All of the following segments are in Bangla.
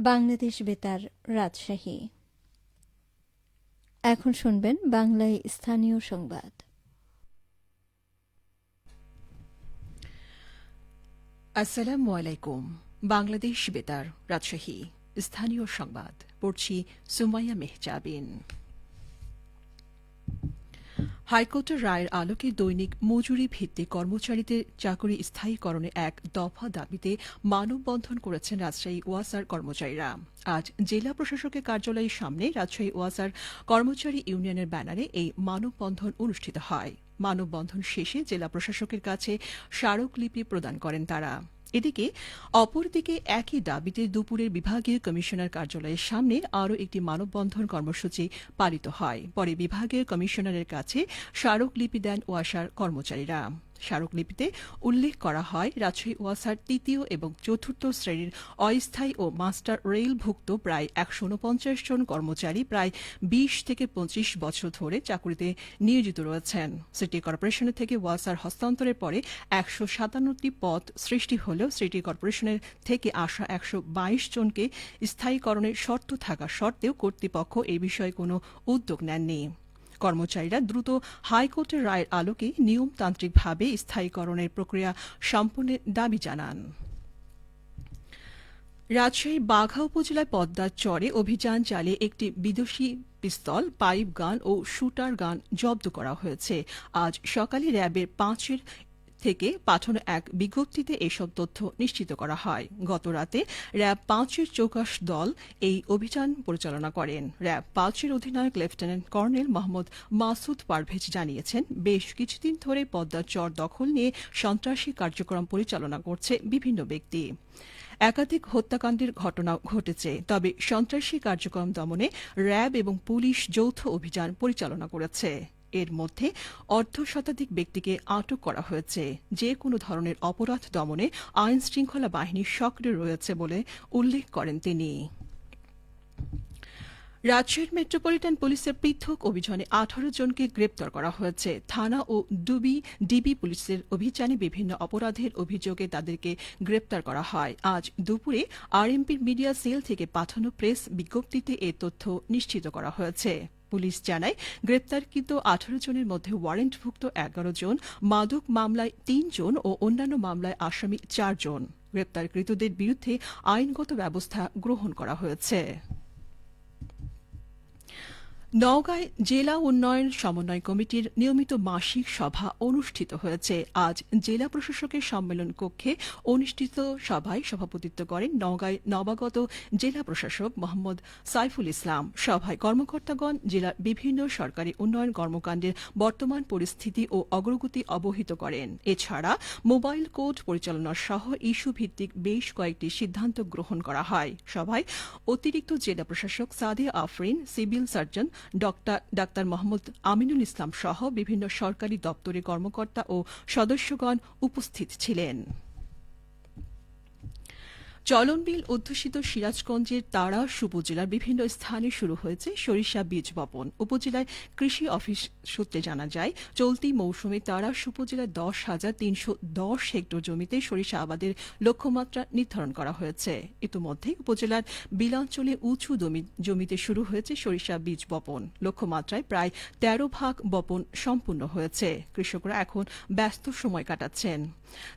বাংলাদেশ বেতার রাজশাহী। এখন শুনবেন বাংলায় স্থানীয় সংবাদ। আসসালামু আলাইকুম। বাংলাদেশ বেতার, রাজশাহী। স্থানীয় সংবাদ। পড়ছি সুমাইয়া মেহজাবিন। হাইকোর্টের রায়ের আলোকে দৈনিক মজুরি ভিত্তিক কর্মচারীদের চাকরি স্থায়ীকরণে এক দফা দাবিতে মানববন্ধন করেছেন রাজশাহী ওয়াসার কর্মচারীরা। আজ জেলা প্রশাসকের কার্যালয়ের সামনে রাজশাহী ওয়াসার কর্মচারী ইউনিয়নের ব্যানারে এই মানববন্ধন অনুষ্ঠিত হয়। মানববন্ধন শেষে জেলা প্রশাসকের কাছে স্মারকলিপি প্রদান করেন তারা। এদিকে, অপরদিকে একই দাবিতে দুপুরের বিভাগীয় কমিশনার কার্যালয়ের সামনে আরও একটি মানববন্ধন কর্মসূচি পালিত হয়। পরে বিভাগীয় কমিশনারের কাছে স্মারকলিপি দেন ওয়াসার কর্মচারীরা। স্মারকলিপিতে উল্লেখ করা হয়, রাজশাহী ওয়াসার তৃতীয় এবং চতুর্থ শ্রেণির অস্থায়ী ও মাস্টার রেলভুক্ত প্রায় একশো উনপঞ্চাশ জন কর্মচারী প্রায় বিশ থেকে পঁচিশ বছর ধরে চাকরিতে নিয়োজিত রয়েছেন। সিটি কর্পোরেশনের থেকে ওয়াসার হস্তান্তরের পরে একশো সাতান্নটি পদ সৃষ্টি হলেও সিটি কর্পোরেশনের থেকে আসা একশো বাইশ জনকে স্থায়ীকরণের শর্ত থাকা সত্ত্বেও কর্তৃপক্ষ এ বিষয়ে কোনো উদ্যোগ নেননি। কর্মচারীরা দ্রুত হাইকোর্টের রায়ের আলোকে নিয়মতান্ত্রিকভাবে স্থায়ীকরণের প্রক্রিয়া সম্পন্নের দাবি জানান। রাজশাহীর বাঘা উপজেলায় পদ্মার চরে অভিযান চালিয়ে একটি বিদেশি পিস্তল, পাইপ গান ও শুটার গান জব্দ করা হয়েছে। আজ সকালে র্যাবের পাঁচের থেকে পাঠানো এক বিজ্ঞপ্তিতে এসব তথ্য নিশ্চিত করা হয়। গত রাতে র্যাব পাঁচের চৌকাশ দল এই অভিযান পরিচালনা করেন। র্যাব পাঁচের অধিনায়ক লেফটেন্যান্ট কর্নেল মোহাম্মদ মাসুদ পারভেজ জানিয়েছেন, বেশ কিছুদিন ধরে পদ্মার চর দখল নিয়ে সন্ত্রাসী কার্যক্রম পরিচালনা করছে বিভিন্ন ব্যক্তি। একাধিক হত্যাকাণ্ডের ঘটনা ঘটেছে, তবে সন্ত্রাসী কার্যক্রম দমনে র্যাব এবং পুলিশ যৌথ অভিযান পরিচালনা করেছে। এর মধ্যে অর্ধ শতাধিক ব্যক্তিকে আটক করা হয়েছে। যে কোনো ধরনের অপরাধ দমনে আইন শৃঙ্খলা বাহিনী সক্রিয় রয়েছে বলে উল্লেখ করেন তিনি। রাজশাহীর মেট্রোপলিটন পুলিশের পৃথক অভিযানে আঠারো জনকে গ্রেপ্তার করা হয়েছে। থানা ও ডুবি ডিবি পুলিশের অভিযানে বিভিন্ন অপরাধের অভিযোগে তাদেরকে গ্রেপ্তার করা হয়। আজ দুপুরে আরএমপির মিডিয়া সেল থেকে পাঠানো প্রেস বিজ্ঞপ্তিতে এ তথ্য নিশ্চিত করা হয়েছে। পুলিশ জানায়, গ্রেপ্তারকৃত আঠারো জনের মধ্যে ওয়ারেন্টভুক্ত এগারো জন, মাদক মামলায় তিনজন ও অন্যান্য মামলায় আসামি চারজন গ্রেপ্তারকৃতদের বিরুদ্ধে আইনগত ব্যবস্থা গ্রহণ করা হয়েছে। নওগাঁয় জেলা উন্নয়ন সমন্বয় কমিটির নিয়মিত মাসিক সভা অনুষ্ঠিত হয়েছে। আজ জেলা প্রশাসকের সম্মেলন কক্ষে অনুষ্ঠিত সভায় সভাপতিত্ব করেন নওগাঁয় নবাগত জেলা প্রশাসক মোহাম্মদ সাইফুল ইসলাম। সভায় কর্মকর্তাগণ, জেলার বিভিন্ন সরকারি উন্নয়ন কর্মকাণ্ডের বর্তমান পরিস্থিতি ও অগ্রগতি অবহিত করেন। এছাড়া মোবাইল কোড পরিচালনা সহ ইস্যু ভিত্তিক বেশ কয়েকটি সিদ্ধান্ত গ্রহণ করা হয়। সভায় অতিরিক্ত জেলা প্রশাসক Sade Afrin, civil surgeon doctor Mohammad Aminul Islam সহ বিভিন্ন সরকারি দপ্তরের কর্মকর্তা ও সদস্যগণ উপস্থিত ছিলেন। চলনবিল অধ্যুষিত সিরাজগঞ্জের তারা উপজেলার বিভিন্ন স্থানে শুরু হয়েছে সরিষা বীজ বপন। উপজেলায় কৃষি অফিস সূত্রে জানা যায়, চলতি মৌসুমে তারা উপজেলার দশ হাজার তিনশো দশ হেক্টর জমিতে সরিষা আবাদের লক্ষ্যমাত্রা নির্ধারণ করা হয়েছে। ইতিমধ্যে উপজেলার বিলাঞ্চলে উঁচু জমিতে শুরু হয়েছে সরিষা বীজ বপন। লক্ষ্যমাত্রায় প্রায় তেরো ভাগ বপন সম্পূর্ণ হয়েছে। কৃষকরা এখন ব্যস্ত সময় কাটাচ্ছেন।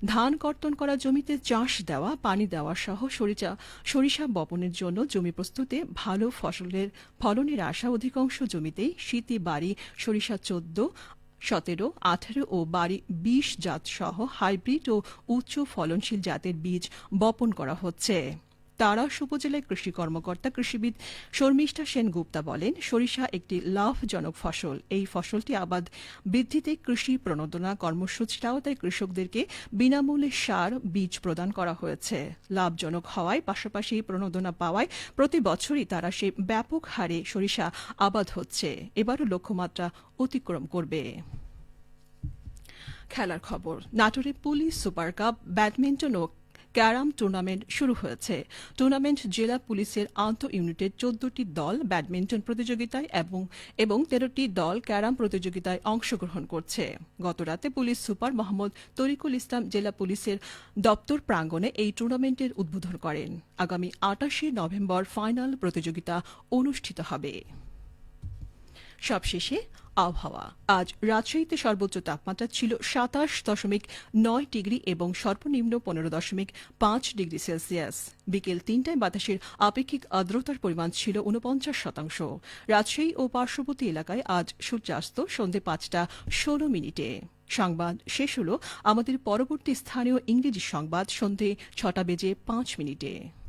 ধান কর্তন করা জমিতে চাষ দেওয়া, পানি দেওয়া সহ সরিষা সরিষা বপনের জন্য জমি প্রস্তুতে ভালো ফসলের, ফলনের আশা অধিকাংশ জমিতেই শীতি বাড়ি সরিষা চোদ্দ, সতেরো, আঠারো ও বাড়ি বিশ জাত সহ হাইব্রিড ও উচ্চ ফলনশীল জাতের বীজ বপন করা হচ্ছে। তারাস উপজেলায় কৃষি কর্মকর্তা, কৃষিবিদ শর্মিষ্ঠা সেনগুপ্তা বলেন, সরিষা একটি লাভজনক ফসল। এই ফসলটি আবাদ বৃদ্ধিতে কৃষি প্রণোদনা কর্মসূচির আওতায় কৃষকদেরকে বিনামূল্যে সার, বীজ প্রদান করা হয়েছে। লাভজনক হওয়ায়, পাশাপাশি প্রণোদনা পাওয়ায় প্রতি বছরই তারা সে ব্যাপক হারে সরিষা আবাদ হচ্ছে। এবারও লক্ষ্যমাত্রা অতিক্রম করবে। খেলার খবর, নাটোরে পুলিশ সুপার কাপ, ব্যাডমিন্টন ও ক্যারাম টুর্নামেন্ট শুরু হয়েছে। টুর্নামেন্ট জেলা পুলিশের আন্তঃ ইউনিটের চোদ্দটি দল ব্যাডমিন্টন প্রতিযোগিতায় এবং এবং তেরোটি দল ক্যারাম প্রতিযোগিতায় অংশগ্রহণ করছে। গতরাতে পুলিশ সুপার মোহাম্মদ তরিকুল ইসলাম জেলা পুলিশের দপ্তর প্রাঙ্গণে এই টুর্নামেন্টের উদ্বোধন করেন। আগামী আটাশে নভেম্বর ফাইনাল প্রতিযোগিতা অনুষ্ঠিত হবে। সবশেষে আবহাওয়া। আজ রাজশাহীতে সর্বোচ্চ তাপমাত্রা ছিল সাতাশ দশমিক নয় ডিগ্রি এবং সর্বনিম্ন পনেরো দশমিক পাঁচ ডিগ্রি সেলসিয়াস। বিকেল তিনটায় বাতাসের আপেক্ষিক আর্দ্রতার পরিমাণ ছিল উনপঞ্চাশ শতাংশ। রাজশাহী ও পার্শ্ববর্তী এলাকায় আজ সূর্যাস্ত সন্ধে পাঁচটা ষোলো মিনিটে। সংবাদ শেষ হল আমাদের পরবর্তী স্থানীয় ইংরেজি সংবাদ সন্ধে ছটা বেজে পাঁচ মিনিটে।